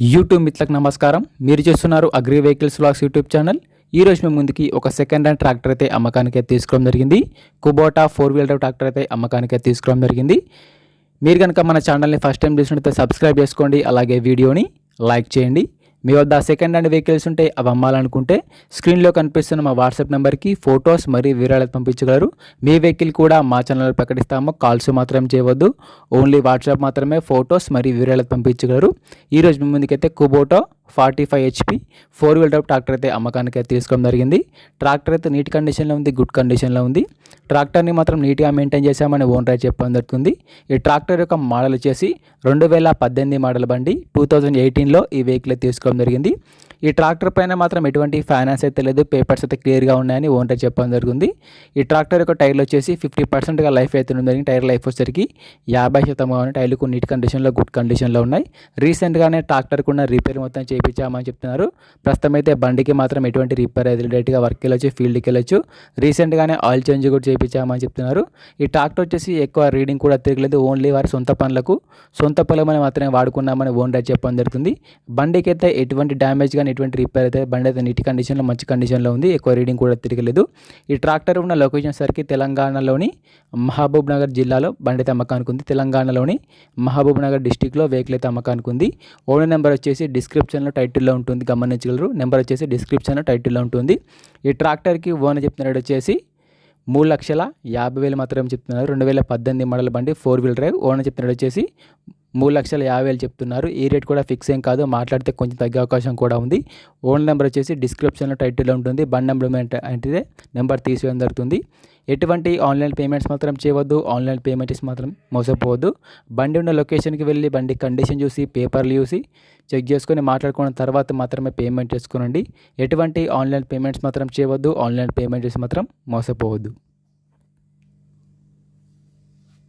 YouTube మిత్రులకు నమస్కారం. మీరు చూస్తున్నారు agri vehicles vlogs YouTube channel ఈ రోజు మేము ముందుకి ఒక సెకండ్ హ్యాండ్ ట్రాక్టర్ అయితే అమ్మకానికి తీసుకోవడం జరిగింది. కుబోటా ఫోర్ వీలర్ ట్రాక్టర్ అయితే అమ్మకానికి తీసుకోవడం జరిగింది. మీరు కనుక మన ఛానల్ని ఫస్ట్ టైం చూసినట్లయితే సబ్స్క్రైబ్ చేసుకోండి. అలాగే వీడియోని లైక్ చేయండి. మీ వద్ద సెకండ్ హ్యాండ్ వెహికల్స్ ఉంటే అవి అమ్మాలనుకుంటే స్క్రీన్లో కనిపిస్తున్న మా వాట్సాప్ నెంబర్కి ఫొటోస్ మరియు వివరాలు పంపించగలరు. మీ వెహికల్ కూడా మా ఛానల్ ప్రకటిస్తాము. కాల్స్ మాత్రం చేయవద్దు. ఓన్లీ వాట్సాప్ మాత్రమే ఫొటోస్ మరియు వివరాలు పంపించగలరు. ఈరోజు మీ ముందుకైతే Kubota forty five HP four wheel tractor అయితే అమ్మకానికి అయితే తీసుకోవడం జరిగింది. ట్రాక్టర్ అయితే నీట్ కండిషన్లో ఉంది గుడ్ కండిషన్లో ఉంది. ట్రాక్టర్ని మాత్రం నీట్గా మెయింటైన్ చేశామని ఓనర్ అయితే చెప్పడం జరుగుతుంది. ఈ ట్రాక్టర్ యొక్క మోడల్ వచ్చేసి రెండు వేల పద్దెనిమిది మోడల్ బండి టూ థౌజండ్ ఎయిటీన్లో ఈ వెహికల్ తీసుకోవడం జరిగింది. ఈ ట్రాక్టర్ పైన మాత్రం ఎటువంటి ఫైనాన్స్ అయితే లేదు పేపర్స్ అయితే క్లియర్గా ఉన్నాయని ఓనర్ చెప్పడం జరిగింది ఈ ట్రాక్టర్ యొక్క టైర్లు వచ్చేసి ఫిఫ్టీ పర్సెంట్గా లైఫ్ అయితే ఉంది టైర్ లైఫ్ వచ్చేసరికి యాభై శాతం కానీ టైర్లకు నీట్ కండిషన్లో గుడ్ కండిషన్లో ఉన్నాయి. రీసెంట్గానే ట్రాక్టర్ ఉన్న రిపేర్ మొత్తం చేయించామని చెప్తున్నారు. ప్రస్తుతం అయితే బండికి మాత్రం ఎటువంటి రిపేర్ అయితే డైరెక్ట్గా వర్క్ వెళ్ళొచ్చు ఫీల్డ్కి వెళ్ళొచ్చు. రీసెంట్గానే ఆయిల్ చేంజ్ కూడా చేయించామని చెప్తున్నారు. ఈ ట్రాక్టర్ వచ్చేసి ఎక్కువ రీడింగ్ కూడా తిరగలేదు. ఓన్లీ వారి సొంత పనులకు సొంత పొలమని మాత్రమే వాడుకున్నామని ఓనర్ చెప్పడం జరుగుతుంది. బండికి అయితే ఎటువంటి డ్యామేజ్ కానీ ఎటువంటి రిపేర్ అయితే బండి అయితే నీటి కండిషన్లో మంచి కండిషన్లో ఉంది. ఎక్కువ రీడింగ్ కూడా తిరగలేదు. ఈ ట్రాక్టర్ ఉన్న లొకేషన్ సరికి తెలంగాణలోని మహబూబ్ నగర్ జిల్లాలో బండి అయితే అమ్మకానికి ఉంది. తెలంగాణలోని మహబూబ్ నగర్ డిస్టిక్లో వెహికల్ అయితే అమ్మకానికి ఉంది. ఓనర్ నెంబర్ వచ్చేసి డిస్క్రిప్షన్లో టైటిల్లో ఉంటుంది. గమనించగలరు. నెంబర్ వచ్చేసి డిస్క్రిప్షన్లో టైటిల్లో ఉంటుంది. ఈ ట్రాక్టర్కి ఓనర్ చెప్తున్నాడు వచ్చేసి మూడు లక్షల యాభై వేలు మాత్రమే చెప్తున్నారు. రెండు వేల పద్దెనిమిది మోడల్ బండి ఫోర్ వీల్ డ్రైవ్ ఓనర్ చెప్తున్నాడు వచ్చేసి మూడు లక్షల యాభై వేలు చెప్తున్నారు. ఈ రేట్ కూడా ఫిక్స్ ఏం కాదు. మాట్లాడితే కొంచెం తగ్గే అవకాశం కూడా ఉంది. ఓన్ నెంబర్ వచ్చేసి డిస్క్రిప్షన్లో టైటిల్ ఉంటుంది. బండి నెంబర్ అంటే నెంబర్ తీసివేయడం జరుగుతుంది. ఎటువంటి ఆన్లైన్ పేమెంట్స్ మాత్రం చేయవద్దు. ఆన్లైన్ పేమెంట్స్ మాత్రం మోసపోవద్దు. బండి ఉన్న లొకేషన్కి వెళ్ళి బండి కండిషన్ చూసి పేపర్లు చూసి చెక్ చేసుకొని మాట్లాడుకున్న తర్వాత మాత్రమే పేమెంట్ చేసుకోనండి. ఎటువంటి ఆన్లైన్ పేమెంట్స్ మాత్రం చేయవద్దు. ఆన్లైన్ పేమెంట్స్ మాత్రం మోసపోవద్దు.